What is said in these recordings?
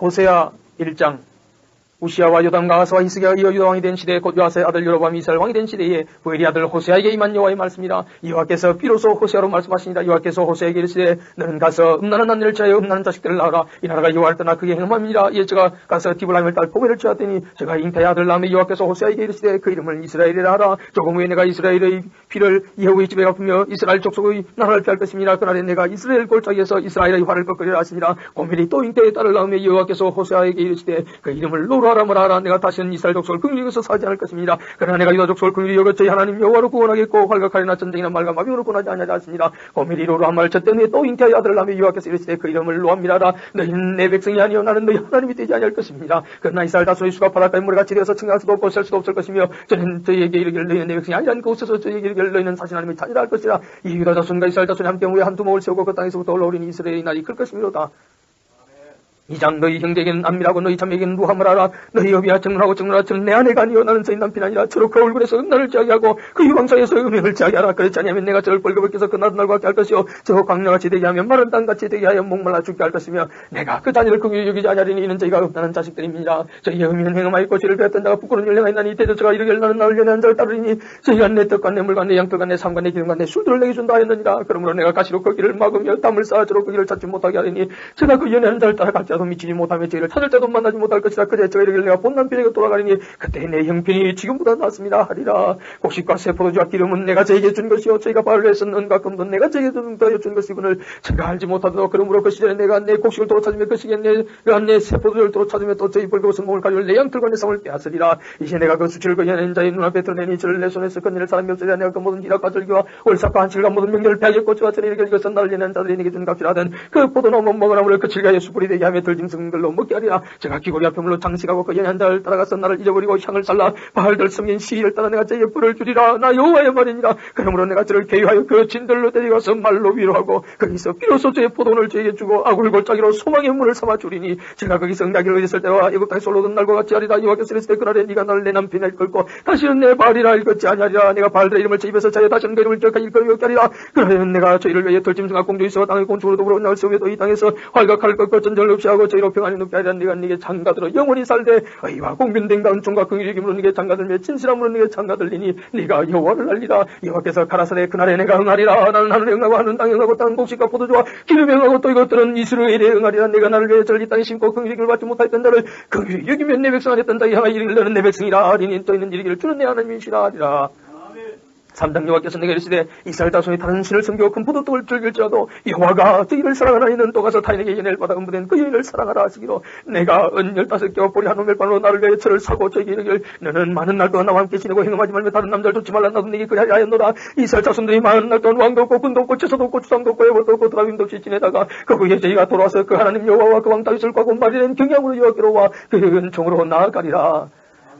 호세아 1장 우시아와 요담과 아사와 히스기야가 이어 유다 왕이 된 시대에 곧 요아스의 아들 여로밤이 이스라엘 왕이 된 시대에 부엘이 아들 호세아에게 임한 여호와의 말씀이라. 여호와께서 비로소 호세아로 말씀하시니라 여호와께서 호세아에게 이르시되 너는 가서 음란한 남녀를 취하여 음란한 자식들을 낳으라. 이 나라가 여호와를 떠나 그의 행함이라. 제가 가서 디블라임을 딸 보멜을 취하더니 제가 잉태의 아들 낳음에 여호와께서 호세아에게 이르시되 그 이름을 이스라엘이라 하라. 조금 후에 내가 이스라엘의 피를 예후의 집에 갚으며 이스라엘 족속의 나라를 피할 것입니다 그날에 내가 이스라엘 골짜기에서 이스라엘의 활을 꺾으리라 하시니라. 고멜이 또 잉태의 딸을 낳음에 여호와께서 호세아에게 이르시되 그 이름을 로라 라 뭐라라 내가 다시는 이스라엘 족속을 긍휼히 여겨서 사지 않을 것입니다. 그러나 내가 유다 족속을 긍휼히 여겨 저희 하나님 여호와로 구원하겠고 활각하리나 전쟁이나 말과 마비으로 구원하지 않으려 하시니라 고멜이 로라한 말 저때 후에 또 잉태의 아들을 낳음에 여호와께서 이르시되 그 이름을 로함이라라. 너희는 내 백성이 아니요 나는 너희 하나님이 되지 아니할 것입니다. 그러나 이스라엘 다수의 수가 바닷가에 모래같이 되어서 청할 수도 없고 셀 수도 없을 것이며 저는 저희에게 이르기를 너희는 내 백성이 아니라는 그곳에서 저희에게 이르기를 너희는 사신 하나님의 자녀라 할 것이라. 이 유다 자손과 이스라엘 자손이 함께 모여 한 두목을 세우고 그 땅에서부터 올라오린 이스라엘의 날이 클 것이미로다 이장 너희 형제에게는 안미라고 너희 자매에게는 루함을 알아. 너희 여비야 정론하고 정론하라 저는 내 아내가 아니요 나는 저희 남편 아니라 저로 그 얼굴에서 음란을 지하게 하고 그 유방사에서 음행을 지하게 하라. 그렇지 아니하면 내가 저를 벌금을 깨서 그 나도 날과 같게 할 것이요. 저 광야같이 되게 하면 마른 땅같이 되게 하여 목말라 죽게 할 것이며 내가 그 자녀를 긍휼히 여기지 아니하리니 이는 저희가 없다는 자식들입니다. 저희의 음행 행음하였고 죄를 배웠던 자가 부끄러운 연령하였나니 대저가 이르길 나는 나를 연애한 자를 따르니 저희가 내 떡과 내 물과 내 양털과 내 삶과 내 기름과 내 술들을 내게 준다 하였느니라. 그러므로 내가 가시로 그 길을 막으며 땀을 쌓아 저로 그 길을 찾지 못하게 하리니 제가 그 연애한 자를 따라 각 자도 미치지 못하며 저희를 찾을 때도 만나지 못할 것이라 그제 저희 이르길 내가 본 남편에게 돌아가리니 그때 내 형편이 지금보다 낫습니다. 하리라. 곡식과 세포도주와 기름은 내가 저에게 준 것이요. 저희가 바울에 썼는 가끔도 내가 저에게 준 것이군을 제가 알지 못하도록 그러므로 그 시절에 내가 내 곡식을 도로 찾으며 그 시기에 내가 내 세포도주를 도로 찾으며 또 저희 벌고 성공을 가지고 내 양털과 내 삶을 빼앗으리라. 이제 내가 그 수치를 그 연예인 자의 눈앞에 드러내니 저를 내 손에서 건네를 사람이 없으리라. 내가 그 모든 기락과 절기와 월삭과 한칠과 모든 명절을 저와 전에 이렇게 이것은 연예인 자들이 내게 준 값이라든 그 포도나무 먹으나무를 그 칠가에 수풀이 되게 하며 들짐 승들로 먹게 하리라. 제가 귀고리 앞에 물로 장식하고 그 연한 자를 따라가서 나를 잊어버리고 향을 살라. 바알들 섬긴 시기를 따라 내가 저에게 불을 주리라. 나 여호와의 말이니라. 그러므로 내가 저를 개유하여 그 진들로 데려가서 말로 위로하고 거기서 비로소 저의 포도원을 저에게 주고 아굴골짜기로 소망의 문을 삼아 주리니 제가 거기서 응답을 얻었을 때와 애국 땅에 솔로던 날과 같이 하리라. 여호와께서 이르시되 그날에 네가 나를 내 남편에 걸고 다시는 내 바알이라 읽었지 아니하리라. 내가 바알들의 이름을 제 입에서 자여 다시는 그 이름을 기억하지 일거리 하리라. 그러면 내가 저희를 위해 돌짐승과 공주 있어 땅의 곤충으로 더불어 나을 세우며 이 땅에서 활각할 것과 전쟁을 없이 하고 저희로 평안히 눕게 하리라 네가 네게 장가들어 영원히 살되 의와 공변된가 은총과 긍휼이기으로 네게 장가들며 진실함으로 네게 장가들리니 네가 여호와를 알리라. 여호와께서 가라사대 그날에 내가 응하리라. 나는 하늘 응하고 하는 땅 응하고 땅 곡식과 포도주와 기름에 응하고 또 이것들은 이스라엘에 응하리라. 내가 나를 위해 이 땅에 심고 긍휼을 받지 못했던 자를 긍휼히 여기면 내 백성 안에 다. 향하여 이르기를 너는 내 백성이라. 하리니 또 있는 이르기를 주는 내 하나님이시라 하리라 삼당 여호와께서 내게 이르시되 이스라엘 자손이 다른 신을 섬기고 큰 포도떡을 즐길지라도 여호와가 저희를 사랑하라. 이는 또 가서 타인에게 연애를 받아 음부된 그 여인을 사랑하라 하시기로 내가 은 열다섯 개와 보리 한 오멜 반으로 나를 위해 철을 사고 저에게 이르길 너는 많은 날 동안 나와 함께 지내고 행음하지 말며 다른 남자를 쫓지 말라. 나도 네게 그리 하였노라. 이스라엘 자손들이 많은 날 동안 왕도 없고 군도 없고 채소도 없고 주상도 없고 애벌도 없고 드라윈도 없이 지내다가 그 후에 저희가 돌아와서 그 하나님 여호와와 그 왕 다윗을 과 곤발이된 경향으로 여호와께로 와그 은총으로 나아가리라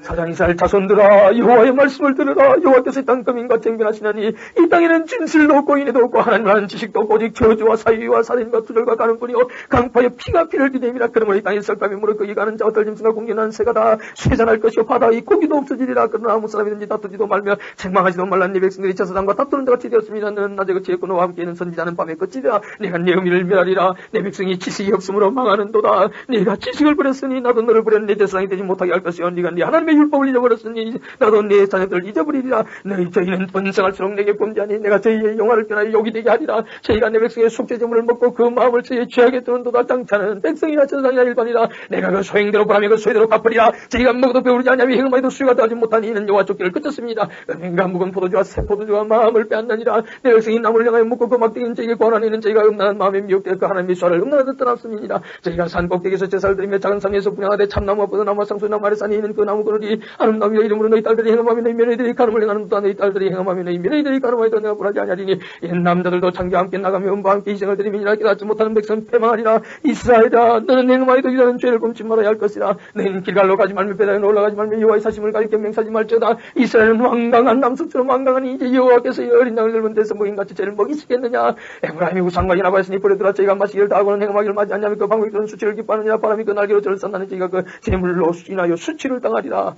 사장 이스라엘 자손들아 여호와의 말씀을 들으라. 여호와께서 땅 금인과 쟁변하시나니 이 땅에는 진실도 없고 인애도 없고 하나님을 아는 지식도 없고 오직 저주와 사유와 살인과 투절과 가는뿐이요 강파의 피가 피를 비내미라. 그러므로 이 땅에 썰감이 무릎 끄기 가는 자와 떨짐승과 공견하는 새가 다. 쇠잔할 것이요 바다의 고기도 없어지리라. 그러나 아무 사람이든지 다투지도 말며 책망하지도 말란 네 백성들이 저사장과 다투는 자 같이 되었습니다. 너는 낮에 그치겠고 너와 함께는 선지자는 밤에 끝이라. 내가 네 의미를 멸하리라. 내 백성이 지식이 없으므로 망하는도다. 네가 지식을 버렸으니 나도 너를 버렸네 대상이 되지 못하게 할 것이요. 네가 네 하나님의 율법을 잊어버렸으니 나도 내 자녀들을 잊어버리리라. 너희 저희는 번성할수록 내게 범죄하니 내가 저희의 영화를 변하여 욕이 되게 하리라. 저희가 내 백성의 속죄제물을 먹고 그 마음을 저희의 죄하게 두는도다. 장차는 백성이나 천상이나 일반이라. 내가 그 소행대로 보라며 그 소외대로 갚으리라. 저희가 먹어도 배우지 않냐며 행음하여도 수요가 더하지 못하니 이는 여호와 쫓기를 끝졌습니다. 은행과 묵은 포도주와 새 포도주와 마음을 빼앗느니라. 내 백성이 남을 향하여 먹고 그 막대기는 저희에게 권하니는 저희가 음란한 마음에 미혹되어 그 하나님의 수화를 음란하듯 떠났습니다. 저희가 산 꼭대기에서 제사를 드리며 작은 산에서 분양하되 참나무와 포도나무와 상수나무 아래 산에 있는 그 나무 그 늘이 아름다움이여 이름으로 너희 딸들이 행함하며 너희 며느리들이 가늠을 행하는 도다 너희 딸들이 행함하며 너희 며느리들이 가늠하여 내가 보라지 아니하리니 옛 남자들도 창기와 함께 나가며 음과 함께 희생을 드리미니라 깨닫지 못하는 백성 패망하리라. 이스라엘아 너는 행함하여도 유다는 죄를 굶지 말아야 할 것이라. 너희는 길갈로 가지 말며 베다에 올라가지 말며 여호와의 사심을 가리켜 맹사지 말지어다. 이스라엘은 왕강한 남성처럼 왕강하니 이제 여호와께서 이 어린 양을 넓은 데서 먹인같이 죄를 먹이시겠느냐? 에브라임이 우상과 연합하였으니 버려두라 저희가 마시기를 다하고는 행함하기를 맞지 않냐며 그 방백들은 수치를 기뻐하느냐 바람이 그 날개로 저를 싼다는 저희가 그 재물로 인하여 수치를 당하리라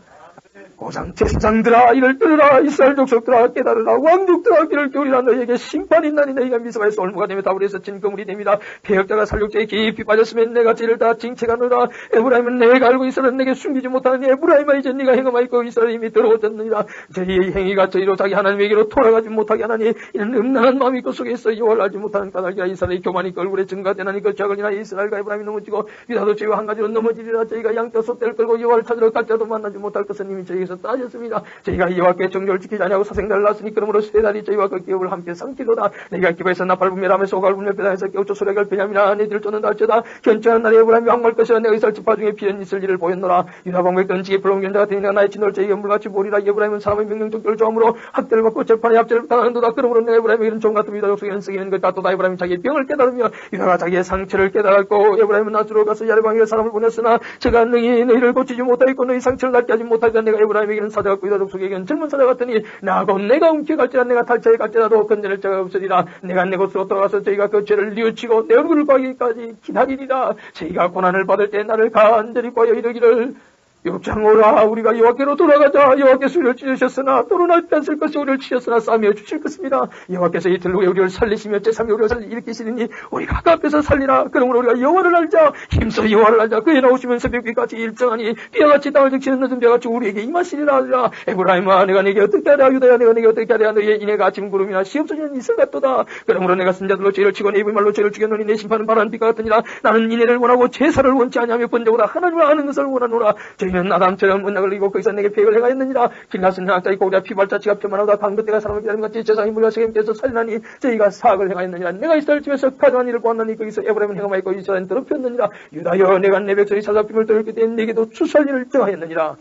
고상 제사장들아 이를 들으라 이스라엘 족속들아 깨달으라 왕족들아 귀를 기울이라 너희에게 심판이 있나니 너희가 미스바에서 올무가 되며 다불에서 진거물이 됩니다. 폐역자가 살육죄에 깊이 빠졌으면 내가 죄를 다 징책하노라 에브라임은 내가 알고 있으는 내게 숨기지 못하는 에브라임아 이제 네가 행함하였고 이스라엘 이미 들어오셨느니라. 저희의 행위가 저희로 자기 하나님에게로 돌아가지 못하게 하나니 이는 음란한 마음이 그 속에 있어 여호와를 알지 못하는 까닭이라 이스라엘의 교만이 그 얼굴에 증가되나니 그 인하여 이스라엘과 에브라임이 넘어지고 유다도 죄와 한 가지로 넘어지리라. 저희가 양떼 소떼를 끌고 여호와를 찾으러 갈자도 만나지 못할 것은 이미 저희에게서 따졌습니다. 저희가 여호와께 정결을 지키지 아니하고 사생자를 낳았으니 그러므로 세 달이 저희와 그 기업을 함께 삼키도다. 내가 기부에서 나팔 분멸하면서 오갈 분멸 배당에서 깨우쳐 소리가 베냐미나 너희들 쫓는다 할지다 견처한 날에 에브라임이 황말 것이라 내가 이스라엘 지파 중에 비연 있을 일을 보였노라. 유다 방백 던지게 불렁견 자가 되니 내가 나의 진노를 저희가 물같이 보리라 에브라임은 사람의 명령적결 조함으로 학대를 받고 재판에 압제를 당하는도다. 그러므로 내가 에브라임의 이런 종 같은 유다 족속에 연승이는 것 같도다. 에브라임이 자기의 병을 깨달으며 유다가 자기의 상처를 깨달았고 에브라임은 나주로 가서 야르방에 사람을 보냈으나 제가 능히 너희를 고치지 못하겠고 너희 상처를 낫게 하지 못하리라 내가 에브라임 에게는 사자가 유다 족속에게는 젊은 사자 같으니 나하고 내가 움켜 갈지라 내가 탈차에 갈지라도 건져낼 자가 없으리라. 내가 내 곳으로 돌아가서 저희가 그 죄를 뉘우치고 내 얼굴을 보기까지 기다리리라. 저희가 고난을 받을 때 나를 간절히 구하여 이르기를 욕창오라 우리가 여호와께로 돌아가자. 여호와께서 우리를 찢으셨으나 또는 뺏을 것이 우리를 치셨으나 싸며 주실 것입니다. 여호와께서 이틀 후에 우리를 살리시며 제3에 우리를 살리 일으키시니 우리가 그 앞에서 살리라. 그러므로 우리가 여호와를 알자. 힘써 여호와를 알자. 그에 나오시면 새벽비같이 일정하니 비와같이 땅을 적시는 늦은 비와같이 우리에게 임하시리라 하리라. 에브라임아 내가 내게 어떻게 하랴? 유다야 내가 내게 어떻게 하랴? 너희의 인해가 아침 구름이나 시험소리는 이슬 같도다. 그러므로 내가 선자들로 죄를 치고 내 입의 말로 죄를 죽였노니 내 심판은 바람 비가 같으니라. 나는 인해를 원하고 제사를 원치 아니하며 번제보다 하나님을 아는 것을 원하노라. 저희 는 나담처럼 문학을 이고 거기서 내게 폐역을 행하였느니라. 길나은 장학자의 고리와 피발자 지갑처만하다. 방긋 때가 사람을 기다리는 같이 제상이 물려 세겜께서 살리나니 저희가 사악을 행하였느니라. 내가 이스라엘 집에서 가져한 일을 보았나니 거기서 에브라임은 행함하였고 이스라엘은 더럽혔느니라. 유다여 내가 내 백성이 찾아빔을 들을 때 내게도 일을 정하였느니라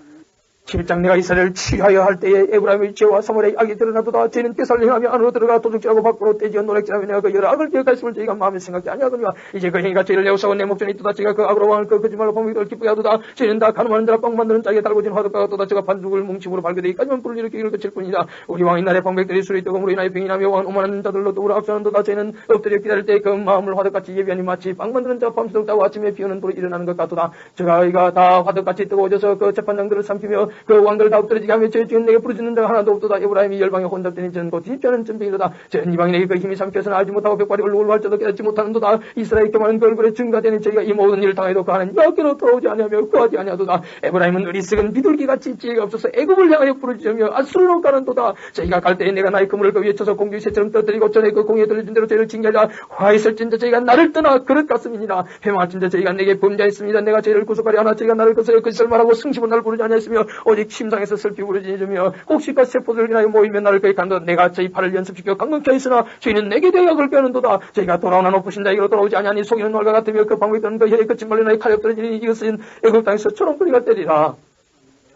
7장 내가 이스라엘을 취하여 할 때에 에브라임의 죄와 사물의 악이 드러나도다. 죄는 깨살을 행하며 안으로 들어가 도둑질하고 밖으로 떼지어 노력질하며 내가 그 여러 악을 기억하였음을 저희가 마음에 생각지 아니하거니와 이제 그 행위가 죄를 내어서고 내 목전에 있도다. 제가 그 악으로 왕을 그 거짓말로 범위를 기쁘게 하도다. 죄는 다 가늠하는 자라 빵 만드는 짝에 달고진 화덕과 같도다. 제가 반죽을 뭉침으로 발견되기까지만 불을 일으키기를 그칠 뿐이다. 우리 왕인 날의 방백들이 술이 뜨거움으로 인하여 병이나며 왕은 오만한 자들로 도 우라 앞서는도다. 죄는 엎드려 기다릴 때 그 마음을 화덕같이 예비하니 마치 빵 만드는 자 밤새도록 따고 아침에 비오는 불이 일어나는 것 같도다. 제가 이가 다 화덕같이 뜨거워져서 그 재판장들을 삼키며 그 왕들을 다 엎드려지게 하며 죄 지은 내게 부르짖는 자가 하나도 없도다. 에브라임이 열방에 혼잡되니 저는 곧 뒤편은 전쟁이로다. 저는 이방이 내게 그 힘이 삼켜서는 알지 못하고 벽발이 얼룩을 할지도 깨닫지 못하는도다. 이스라엘 교만은 그 얼굴에 증가되니 저희가 이 모든 일을 당해도 그 하나님 여기로 돌아오지 아니하며 구하지 아니하도다. 에브라임은 의리석은 비둘기같이 지혜가 없어서 애굽을 향하여 부르짖으며 아수르로 가는도다. 저희가 갈 때에 내가 나의 그물을 그 위에 쳐서 공주 새처럼 떠들이고 전에 그 공에 들려준 대로 저희를 징계하자 화했을진저 저희가 나를 떠나 그릇 같음이니라 해망할진저 저희가 내게 범죄했습니다. 내가 저희를 구속하리 하나 저희가 나를 거스려 그 짓을 말하고 승심은 나를 부르지 아니하였으며 오직 심상에서 슬피 부르짖으며 혹시까 세포들을 인하여 모이면 나를 거역한다. 내가 저희 팔을 연습시켜 강건케 했으나 저희는 내게 대역을 빼는도다. 저희가 돌아오나 높으신 자에게로 돌아오지 아니하니 속이는 말과 같으며 그 방법이 드는 그 혈의 끝이 말리나의 칼에 떨어지니 이것은 애굽 땅에서 초롱뿌리가 때리라.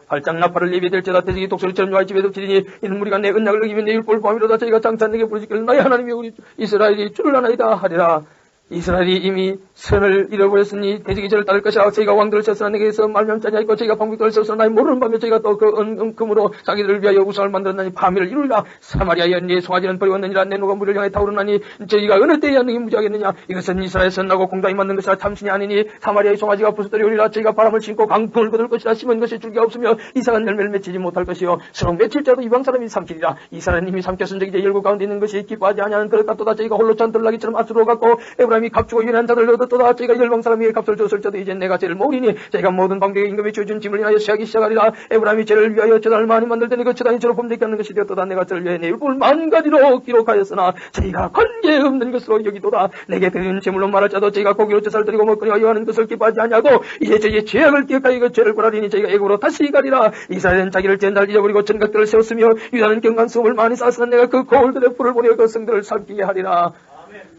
발장 나팔을 예비 될지다. 대지기 독소리처럼 요한 집에 덮치리니 이는 우리가 내 은약을 느끼면 내일 볼 밤이로다. 저희가 장차 내게 부르짖기를 나의 하나님이 우리 이스라엘이 주를 하나이다 하리라 이스라엘이 이미 선을 잃어버렸으니 대적이 저를 따를 것이라 저희가 왕들을 쳤으나 내게서 말명자냐 있고 저희가 방백들을 썼으나 나의 모르는 밤에 저희가 또 그 은금으로 자기들을 위하여 우상을 만들었나니 밤이를 이루리라. 사마리아에 네 송아지는 버리웠느니라. 내 누가 물을 향해 타오르나니 저희가 어느 때에 능히 무지하겠느냐. 이것은 이스라엘 선나고 공당이 만든 것이라 참신이 아니니 사마리아의 송아지가 부서뜨리오리라. 저희가 바람을 신고 강풍을 거둘 것이라. 심은 것이 줄기 없으며 이상한 열매를 맺히지 못할 것이요. 서로 며칠째도 이방 사람이 삼키리라. 이스라엘 님이 삼켰은 적이 열고 가운데 있는 것이 기뻐하지 아니하는 그릇 같도다 저희가 홀로 찬 들나기처럼 아수로 갖고 에브라 임이 값주고 유난 자들 얻었도다 저희가 열방 사람에게 값을 줬을지도 이제 내가 죄를 모르니 저희가 모든 방백의 임금이 주준 짐을 인하여 시작이 시작하리라. 에브라임이 죄를 위하여 저단을 많이 만들 테니 그 저단이 저로 범죄케 하는 것이 되었도다. 내가 저를 위해 내 율법을 만 가지로 기록하였으나 저희가 관계 없는 것으로 여기도다. 내게 드리는 제물로 말할 자도 저희가 고기로 제사를 드리고 먹거니와 여하는 것을 기뻐하지 아니하고 이제 저희의 죄악을 기억하여 그 죄를 고라리니 저희가 애국으로 다시 가리라. 이스라엘은 자기를 젠달 잊어버리고 전각들을 세웠으며 유다는 경간수업을 많이 쌓았으나 내가 그 거울들의 불을 보내어 그 성들을 살피게 하리라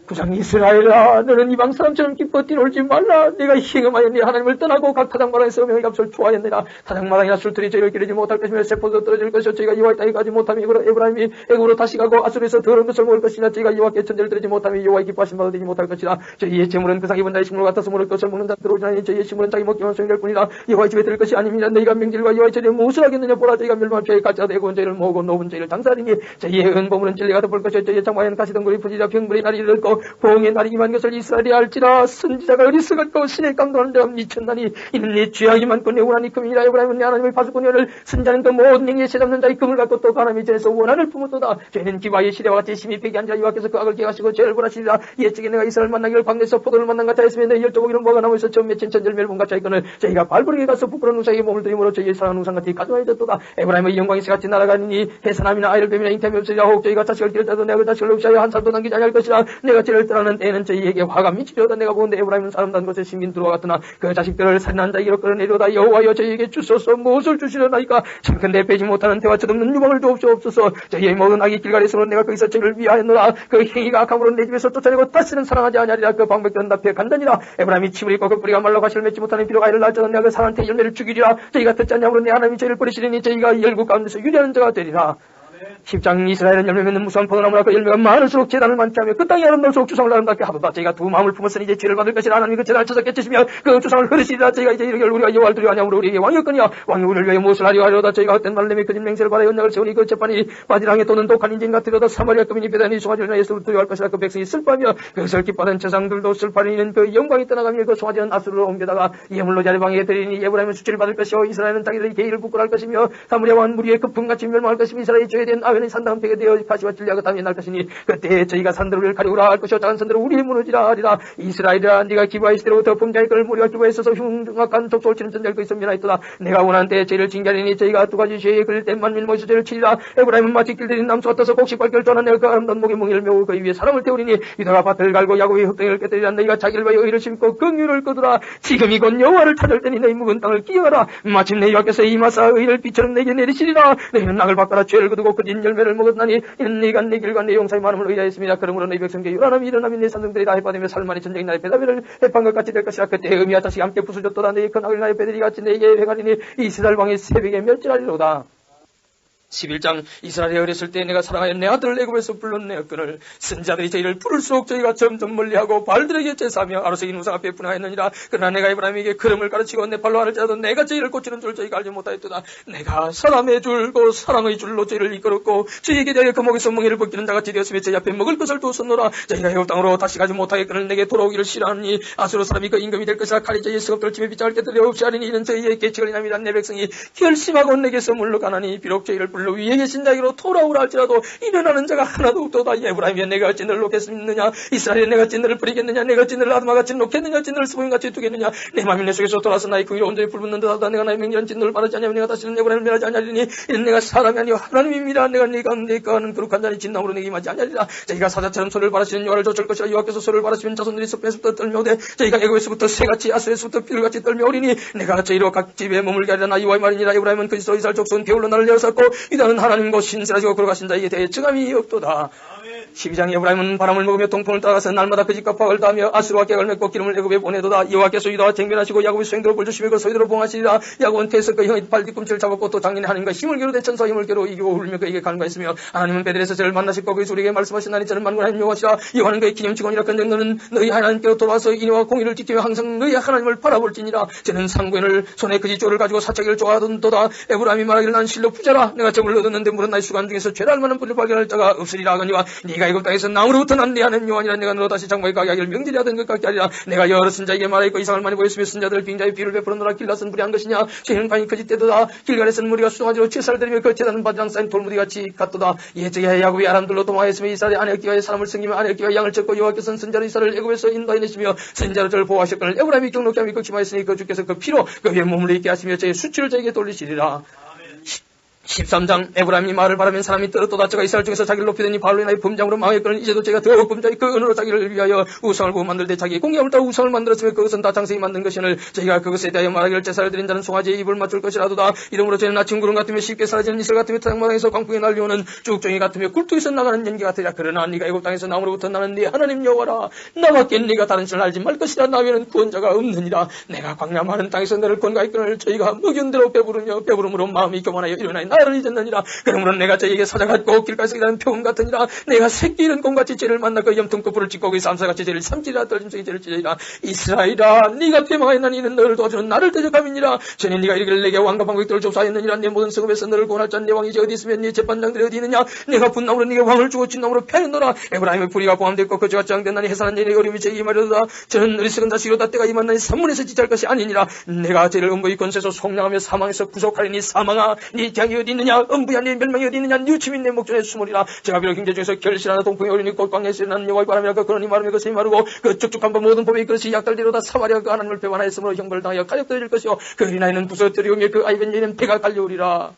구장 이스라엘아 너는 이방 사람처럼 기뻐 뛰놀지 말라. 내가 희응하였니 하나님을 떠나고 각 타작마당에 서 명의 값을 좋아했느라. 타작마당이나 술틀이 저희를 기르지 못할 것이며 세포도 떨어질 것이요. 저희가 이와의 땅에 가지 못하며 에브라임이 애굽으로 다시 가고 아수르에서 더러운 것을 먹을 것이나 저희가 이와께 천재를 드리지 못하며 여호와의 기뻐하신 바를 되지 못할 것이라. 저희의 재물은 그상 입은 자의 식물 같아서 먹을 것을 먹는 자 들어오지 않으니 저희의 식물은 자기 먹기만 소용될 뿐이라. 여호와의 집에 들을 것이 아닙니다. 너희가 명질과 여호와의 절에 무엇을 하겠느냐? 보라 저희가 멸망 죄에 가짜가 되고 저희를 모으고 높은 죄를 장사하리니. 저희의 은보물은 진리가 덮을 것이요. 저희의 장마에는 거리 부지자 날이 이를 거 보응의 날이 임한 것을 이스라엘이 알지라. 선지자가 어리석었고 신의 감동하는 자가 미쳤나니 이는 내 죄악이 많고 내 원한이 금이라 에브라임은 내 하나님의 파수꾼이를 선자는 그 모든 행위에 세잡는 자의 금을 갖고 또 가람이 전에서 원한을 품었도다. 죄는 기와의 시대와 같이 심히 폐기한 자 여호와께서 그 악을 기하시고 죄를 벌하시리라. 옛적에 내가 이스라엘 만나기를 광대에서 포도를 만난 같아 했으면 내 열조고기는 뭐가 남아있어 처음 맺힌 천절멸분 같이 하거늘 저희가 발부르게 가서 부끄러운 우상에게 몸을 들이므로 저희의 사랑하는 우상 같이 가져와야 됐도다. 에브라임의 영광이 새같이 날아가니 해산함이나 아이를 뱀이나 잉태이 없으리라. 혹 저희가 자식을 기르자도 내가 그 자식을 없이 하여 한 살도 남기지 아니할 것이라. 내가 죄를 떠나는 때에는 저희에게 화가 미치려다 내가 보는데 에브라임은 사람단 심긴 들어와 같으나 그 자식들을 살인한 자에게로 끌어내려다 여호와여 저희에게 주소서 무엇을 주시려나이까? 참큰데 빼지 못하는 대화 쳐없는 유방을 주옵소서. 저희의 모든 악이 길가리스로 내가 거기서 저를 위하였노라. 그 행위가 악함으로 내 집에서 쫓아내고 다시는 사랑하지 아니하리라. 그 방백들은 답해 간단이라. 에브라임이 침을 입고 그 뿌리가 말라 가시를 맺지 못하는 비록 아이를 낳자던 내가 그 사람한테 열매를 죽이리라. 저희가 듣지 않냐므로 내 하나님이 저희를 버리시리니 저희가 열국 가운데서 유리하는 자가 되리라 10장 이스라엘은 열매 맺는 무수한 포도나무라 그 열매가 많을수록 재단을 많게 하며 그 땅이 아름다울수록 주상을 아름답게 하도다. 저희가 두 마음을 품었으니 이제 죄를 받을 것이라 하나님이 그 재단을 찾아 깨치시며 그 주상을 흐르시리라. 저희가 이제 이르기를 우리가 여호와를 두려워하냐므로 우리에게 왕이었거니와 왕이 우리를 위해 무엇을 하려 하려다? 저희가 헛된 말렘이 그진 맹세를 받아 연약을 세우니 그 재판이 바디랑에 또는 독한 인진 같으려다. 사마리아 금인이 배단이 송아지를 예수를 두려워할 것이라 그 백성이 슬퍼하며 그것을 기뻐하는 재상들도 슬퍼하는 그 영광이 떠나가며 그 송아지는 아수르로 옮겨다가 예물로 자리방에 드리니 예브라임은 수치를 받을 것이요. 이스라엘은 자기들의 계의를 부끄러할 것이며 사무리아 왕 무리의 급풍같이 멸망할 것이며 이스라엘의 죄에 대한 아벤의 산당은 폐게 되어 가시와 진리하고 담이 날 것이니 그때 저희가 산들을 가리우라 할 것이요. 작은 산들을 우리의 무너지라 하리라. 이스라엘이라 네가 기부하의 시대로부터 품자의 걸 무리가 기부에 있어서 흉악한 족속을 치는 전쟁을 그 있으면 있도다. 내가 원한 때 죄를 징계하리니 저희가 두 가지 죄에 걸릴 때만 밀모에서 죄를 치리라. 에브라임은 마치 길들인 남수 같아서 곡식 발결 떠난 내가 그 아름다운 목에 몽이를 메고 그 위에 사람을 태우리니 유다가 밭을 갈고 야곱의 흙덩이를 깨뜨리라. 너희가 자기를 위하여 의를 심고 긍휼을 거두라. 지금이 곧 여호와를 찾을 때니 너희 묵은 땅을 끼어라. 마침내 여호와께서 이마사 의를 비처럼 내게 내리시리라. 너희는 낙을 바꿔라 죄를 거두고 그진 열매를 먹었나니 이는 네가 내 길과 내 용사의 마음을 의하였습니다. 그러므로 너희 백성께 요란함이 일어나면 내 산성들이 다 해파되며 살만이 전쟁이 나의 배다비를 해판 것 같이 될 것이라. 그때 의미와 다시 함께 부수졌도다 너희 큰 악을 나의 배들이 같이 내게 행하리니 이스라엘 왕의 새벽에 멸절하리로다 11장 이스라엘이 어렸을 때 내가 사랑하여 내 아들을 애굽에서 불렀내었거늘 선자들이 저희를 부를수록 저희가 점점 멀리하고 발들에게 제사하며 아로새긴 우상 앞에 분하였느니라. 그러나 내가 이브라임에게 걸음을 가르치고 내 발로 하를지라도 내가 저희를 고치는 줄 저희가 알지 못하였도다. 내가 사람의 줄고 사랑의 줄로 저희를 이끌었고 저희에게 대하여 그 목에서 멍에를 벗기는 자같이 되었으며 저희 앞에 먹을 것을 두었었노라. 저희가 애굽 땅으로 다시 가지 못하겠거늘 내게 돌아오기를 싫어하니 아수로 사람이 그 임금이 될 것이라 칼이 저희의 수업들 집에 빗장을 깨뜨려 없이 하리니 이는 저희의 계책을 인함이란 내 백성이 결심하고 내게서 물러가나니 비록 저희를 불러 위에 계신 자기로 돌아오라 할지라도 일어나는 자가 하나도 없도다. 에브라임이 내가 너를 놓겠느냐? 이스라엘에 내가 어찌 너를 버리겠느냐? 내가 너를 아드마같이 놓겠느냐? 어찌 너를 수봉같이 두겠느냐? 내 마음이 내 속에서 돌아서 나의 궁이 온전히 불붙는 듯 하다. 내가 나의 맹렬한 진노를 바라지 않냐면 내가 다시는 에브라임을 멸하지 않으리니 이는 내가 사람이 아니요 하나님입니다. 내가 네가 네가 하는 거룩한 자니 진나무로 내게 임하지 않으리라. 저희가 사자처럼 손을 바라시는 여호와를 좇을 것이라. 여호와께서 손을 바라시면 자손들이 숲에서부터 떨며오되 저희가 애굽에서부터 새같이 아스에서부터 비둘같이 떨며오리니 내가 저희로 각 집에 머물게 하리라. 나 여호와의 말이니라. 에브라임은 그리스도 이스라엘 족속은 게을러 나를 내어쌌고 이다는 하나님과 신실하시고 거룩하신 자에게 대해 증함이 없도다 12장 에브라임은 바람을 먹으며 동풍을 따라서 날마다 그 집과 파을 따며 아수르와 객을 맺고 기름을 애굽에 보내도다. 여호와께서 유다와 쟁변하시고 야곱의 수행대로 볼주시며 그 소유대로 봉하시리라. 야곱은 태석 그 형의 발 뒤꿈치를 잡았고 또 당연히 하나님과 힘을 겨루 대천사 힘을 겨루 이기고 울며 그에게 간과했으며 하나님은 베델에서 저를 만나시고 그의 우리에게 말씀하시나니 저는 만군하님 여호와시라. 여호와는 그의 기념 직원이라 근정 너는 너희 하나님께로 돌아와서 인의와 공의를 지키며 항상 너희 하나님을 바라볼지니라. 저는 상관을 손에 그지 쪼를 가지고 사차기를 좋아하던도다. 에브라임이 말하기를 난 실로 부자라. 내가 적을 얻었는데 물은 나의 수간 중에서 죄를 만한 분을 발견할 자가 없으리라 하거니와 네가 애굽 땅에서 나무로부터 난내 하는 요한이라 내가 너로 다시 장막에 가게 하기를 명절이 하던 것 같게 하리라. 내가 여러 선자에게 말하고 이상을 많이 보였으며 선자들 빙자의 비를 베풀어노라 길라선 무리한 것이냐? 죄는 반이 커질 때도다. 길가에서는 무리가 수동하지로 채살을 들이며 그 바지랑 쌓인 돌무리같이 갔도다. 예적에 야곱이 아람들로 도망하였으며 이스라엘이 아내기와의 사람을 승기며 아내기와 양을 쳤고 여호와께서는 선자로 이스라엘을 애굽에서 인도해내시며 선자로 저를 보호하셨거늘 에브라임이 경록히 함이 극심하였으니 그 주께서 그 피로 그 위에 몸을 있게 하시며 저의 수치를 저에게 돌리시리라 13장 에브라임이 말을 바라면 사람이 떨어도다 저가 이스라엘 중에서 자기를 높이더니 바로 인하여 범장으로 망했거늘 이제도 제가 더욱 범자의 그 은으로 자기를 위하여 우상을 구워 만들 때 자기 공약을 따라 우상을 만들었으며 그것은 다 장생이 만든 것이늘 저희가 그것에 대하여 말하기를 제사를 드린 자는 송아지의 입을 맞출 것이라도다. 이러므로 저는 아침 구름 같으며 쉽게 사라지는 이슬 같으며 태양마당에서 광풍에 날려오는 쭉정이 같으며 굴뚝에서 나가는 연기 같으리라 그러나 네가 애굽 땅에서 나무로부터 나는 네 하나님 여호와라. 나밖에 네가 다른 신을 알지 말 것이라. 나에는 구원자가 없느니라. 내가 광야 많은 땅에서 너를 건가했거늘 저희가 먹연대로 배부르며 배부름으로 마음이 교만하여 일어나니 나를 잊었느니라. 그러므로 내가 저에게 찾아갔고 길가에서 일하는 표금 같으니라. 내가 새끼 이른 곰같이 죄를 만나 그 염통도 불을 찍고 그 삼사같이 죄를 삼지라. 떨짐승이 죄를 지리라. 이스라엘아 네가 패망하였나니 이는 너를 도와주는 나를 대적함이니라. 전에 네가 이르기를 내게 왕과 방국들을 좁사하였느니라. 내 모든 성읍에서 너를 구원할 자내 왕이 이제 어디 있으면 네 재판장들이 어디 있느냐? 내가 분나무로 네게 왕을 주고 진나무로 패하였노라. 에브라임의 불의가 포함됐고 그 죄가 정된나니 해산한 일이 어림이 제게 임하려다. 저는 어리석은 자식이로다. 때가 임한나니 산문에서 지체할 것이 아니니라. 내가 죄를 음부의 권세에서 속량하며 사망에서 구속하리니 사망아 네 장이 어디 있느냐? 음부야 네 멸망이 어디 있느냐? 뉴침인 내 목전에 숨으리라. 제가 비록 경제 중에서 결실하나 동풍이 오리니 꽃광에서 일어나는 여호와의 바람이라. 그 그러니 마름이 그것이 마르고 그 쭉쭉한 바 모든 법이 그것이 약달되로다. 사마리아 그 하나님을 배반하였으므로 형벌을 당하여 가역되어질 것이요. 그 어린아이는 부서뜨리오며 그 아이벤 여인은 배가 깔려오리라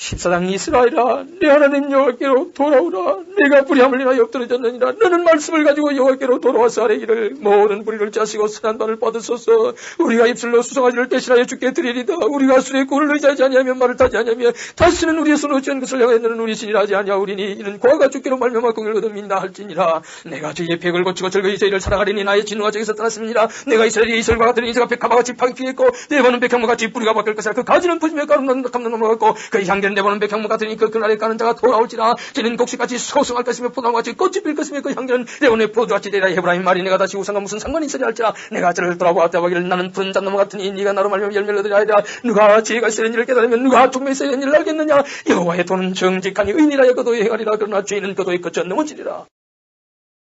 14장 이스라엘아 내 하나님 여호와께로 돌아오라. 내가 불의함을 인하여 엎드러졌느니라. 너는 말씀을 가지고 여호와께로 돌아와서 아래기를 모든 불의를 짜시고 선한 바를 받으소서. 우리가 입술로 수송아지를 대신하여 주께 드리리다. 우리가 술에 꿀을 의지하지 아니하며 말을 타지 아니하며 다시는 우리의 손으로 지은 것을 향하여 너는 우리 신이라 하지 아니하오리니 이는 과가 주께로 말미암아 공을 얻음 민다 할지니라. 내가 저희의 팩을 고치고 절거히 저희를 사랑하리니 나의 진노가 저기서 떠났습니다. 내가 이스라엘이 이슬과 같은 인생가 백합과 같이 파괴했고 내보는 백향과 같이 뿌리가 바뀔 것이라 그 가지는 부심에 감는 넘어 같고 그 향기는 내보는 백향과 같으니 그 그날에 가는 자가 돌아올지라. 저는 곡식같이 소성할 것이며 포도나무같이 꽃이 필 것이며 그 향기는 내보는 포도같이 되라. 헤브라임 말이 내가 다시 우상과 무슨 상관이 있으리 할지라. 내가 저를 돌아보았다 하기를 나는 푸른 잣나무 같으니 네가 나로 말미암아 열매를 얻으려 하리라. 누가 지혜가 있으는 일을 깨달으면 누가 종명이 있으는 일을 알겠느냐? 여호와의 도는 정직하니 의인이라 그도의 행하리라. 그러나 죄인은 그도의 거쳐 넘어지리라